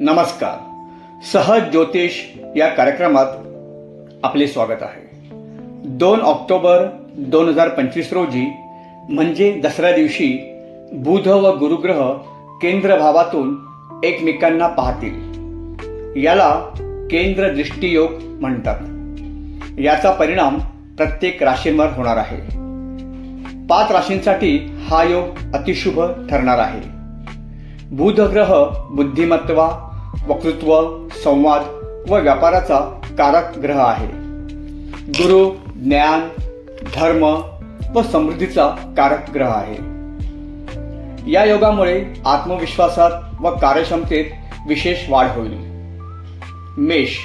नमस्कार. सहज ज्योतिष या कार्यक्रमात आपले स्वागत आहे. दोन ऑक्टोबर दोन हजार पंचवीस रोजी म्हणजे दसऱ्या दिवशी बुध व गुरुग्रह केंद्र भावातून एकमेकांना पाहतील. याला केंद्र दृष्टीयोग म्हणतात. याचा परिणाम प्रत्येक राशींवर होणार आहे. पाच राशींसाठी हा योग अतिशुभ ठरणार आहे. बुध ग्रह बुद्धिमत्वा वक्तृत्व संवाद व व्यापाराचा कारक ग्रह आहे. गुरु ज्ञान धर्म व समृद्धीचा कारक ग्रह आहे. या योगामुळे आत्मविश्वासात व कार्यक्षमतेत विशेष वाढ होईल. मेष.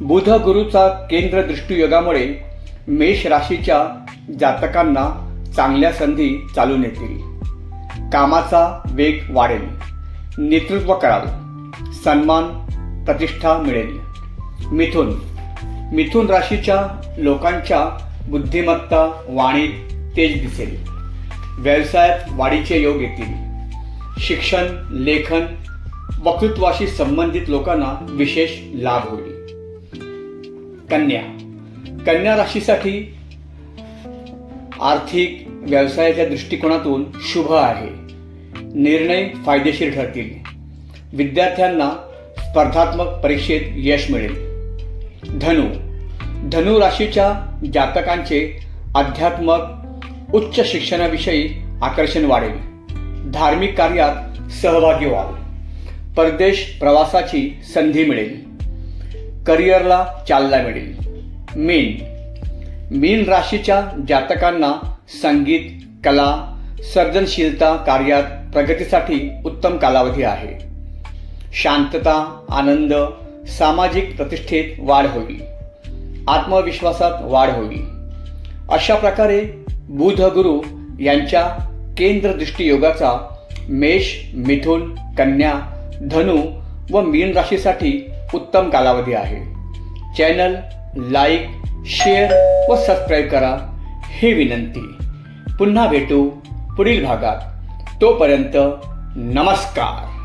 बुध गुरुचा केंद्र दृष्टी योगामुळे मेष राशीच्या जातकांना चांगल्या संधी चालून येतील. कामाचा वेग वाढेल. नेतृत्व करावे. सन्मान प्रतिष्ठा मिळेल. मिथुन. मिथुन राशीच्या लोकांच्या बुद्धिमत्ता वाणीत तेज दिसेल. व्यवसायात वाढीचे योग येतील. शिक्षण लेखन वक्तृत्वाशी संबंधित लोकांना विशेष लाभ होईल. कन्या. कन्या राशीसाठी आर्थिक व्यवसायाच्या दृष्टिकोनातून शुभ आहे. निर्णय फायदेशीर ठरतील. विद्यार्थ्यांना स्पर्धात्मक परीक्षेत यश मिळेल. धनु. धनु राशीच्या जातकांचे अध्यात्मक उच्च शिक्षणाविषयी आकर्षण वाढेल. धार्मिक कार्यात सहभागी व्हाल. परदेश प्रवासाची संधी मिळेल. करिअरला चालना मिळेल. मीन. मीन राशीच्या जातकांना संगीत कला सर्जनशीलता कार्यात प्रगतीसाठी उत्तम कालावधी आहे. शांतता आनंद सामाजिक प्रतिष्ठेत वाढ होईल. आत्मविश्वासात वाढ होईल. अशा प्रकारे बुध गुरु यांच्या केंद्रदृष्टी योगाचा मेष मिथुन कन्या धनु व मीन राशीसाठी उत्तम कालावधी आहे. चॅनल लाईक शेअर व सबस्क्राईब करा. ही विनंती. पुन्हा भेटू पुढील भागात. तोपर्यंत नमस्कार.